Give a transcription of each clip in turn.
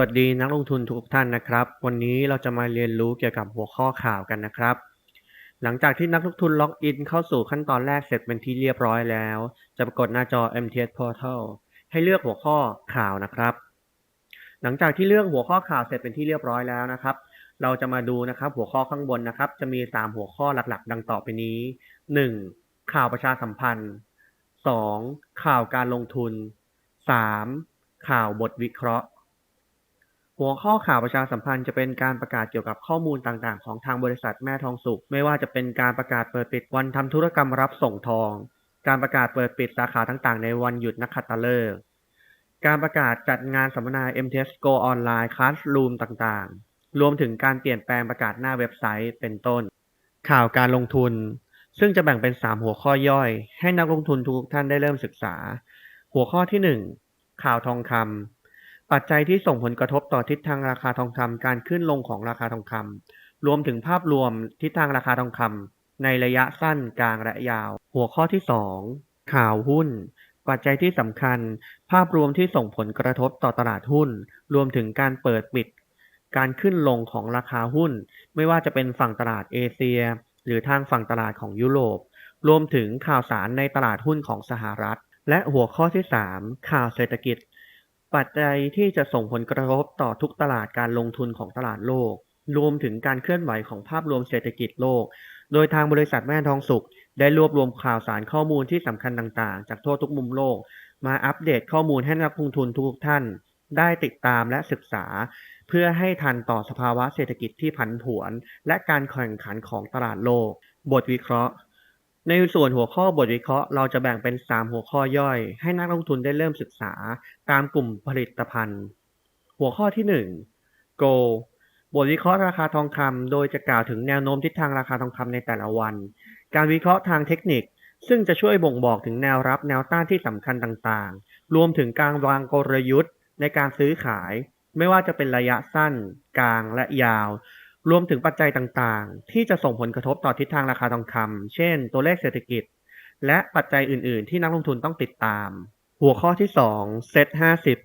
วัสดีนักลงทุนทุกท่านนะครับ วันนี้เราจะมาเรียนรู้เกี่ยวกับหัวข้อข่าวกันนะครับ หลังจากที่นักลงทุนล็อกอินเข้าสู่ขั้นตอนแรกเสร็จเป็นที่เรียบร้อยแล้ว จะปรากฏหน้าจอ MTS Portal ให้เลือกหัวข้อข่าวนะครับ หลังจากที่เลือกหัวข้อข่าวเสร็จเป็นที่เรียบร้อยแล้วนะครับ เราจะมาดูนะครับหัวข้อข้างบนนะครับ จะมี 3 หัวข้อหลักๆ ดังต่อไปนี้ 1. ข่าวประชาสัมพันธ์ 2. ข่าวการลงทุน 3. ข่าวบทวิเคราะห์ หัวข้อข่าวประชาสัมพันธ์จะเป็นการประกาศเกี่ยวกับข้อมูลต่างๆ ของทางบริษัทแม่ทองสุข ไม่ว่าจะเป็นการประกาศเปิดปิดวันทำธุรกรรมรับส่งทอง การประกาศเปิดปิดสาขาต่างๆ ในวันหยุดนักขัตฤกษ์การประกาศจัดงานสัมมนา MTS Go Online Classroom ต่างๆ รวมถึงการเปลี่ยนแปลงประกาศหน้าเว็บไซต์เป็นต้น ข่าวการลงทุน ซึ่งจะแบ่งเป็น 3 หัวข้อย่อย ให้นักลงทุนทุกท่านได้เริ่มศึกษา หัวข้อที่ 1 ข่าวทองคำ ปัจจัยที่ส่งผลกระทบต่อทิศทางราคาทองคำการขึ้นลงของราคาทองคำรวมถึงภาพรวมทิศทางราคาทองคำในระยะสั้นกลางและยาว หัวข้อที่ 2 ข่าวหุ้น ปัจจัยที่สำคัญ ภาพรวมที่ส่งผลกระทบต่อตลาดหุ้น รวมถึงการเปิดปิด การขึ้นลงของราคาหุ้น ไม่ว่าจะเป็นฝั่งตลาดเอเชีย หรือทางฝั่งตลาดของยุโรป รวมถึงข่าวสารในตลาดหุ้นของสหรัฐ และหัวข้อที่ 3 ข่าวเศรษฐกิจ ปัจจัยที่จะส่งผลกระทบต่อทุกตลาดการลงทุนของตลาดโลก รวมถึงการเคลื่อนไหวของภาพรวมเศรษฐกิจโลก โดยทางบริษัทแม่ทองสุข ได้รวบรวมข่าวสารข้อมูลที่สำคัญต่างๆ จากทั่วทุกมุมโลก มาอัปเดตข้อมูลให้นักลงทุนทุกท่าน ได้ติดตามและศึกษา เพื่อให้ทันต่อสภาวะเศรษฐกิจที่ผันผวน และการแข่งขันของตลาดโลก บทวิเคราะห์ ในส่วนหัวข้อบทวิเคราะห์เราจะแบ่งเป็น 3 หัวข้อย่อย ให้นักลงทุนได้เริ่มศึกษาตามกลุ่มผลิตภัณฑ์ หัวข้อที่ 1 Go บทวิเคราะห์ราคาทองคำโดยจะกล่าวถึงแนวโน้มทิศทางราคาทองคำในแต่ละวัน การวิเคราะห์ทางเทคนิค ซึ่งจะช่วยบ่งบอกถึงแนวรับแนวต้านที่สำคัญต่างๆ รวมถึงการวางกลยุทธ์ในการซื้อขาย ไม่ว่าจะเป็นระยะสั้น กลางและยาว รวมถึงปัจจัยต่างๆ ที่จะส่งผลกระทบต่อทิศทางราคาทองคำเช่น ตัวเลขเศรษฐกิจ และปัจจัยอื่น ๆ ที่นักลงทุนต้องติดตาม หัวข้อที่2 Set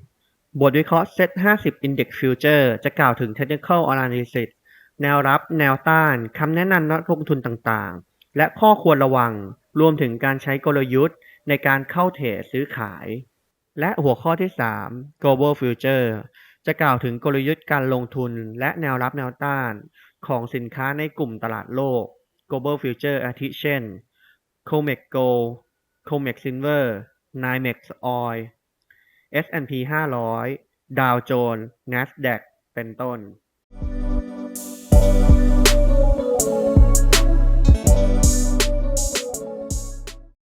50 บทวิเคราะห์ Set 50 Index Future จะกล่าวถึง Technical Analysis แนวรับ แนวต้าน คำแนะนำนักลงทุนต่างๆ และข้อควรระวัง รวมถึงการใช้กลยุทธ์ในการเข้าเทรดซื้อขาย และหัวข้อที่ 3 Global Future จะกล่าวถึงกลยุทธ์การลงทุนและแนวรับแนวต้านของสินค้าในกลุ่มตลาดโลก Global Future อาทิเช่น COMEX Gold COMEX Silver NYMEX Oil S&P 500 Dow Jones Nasdaq เป็นต้น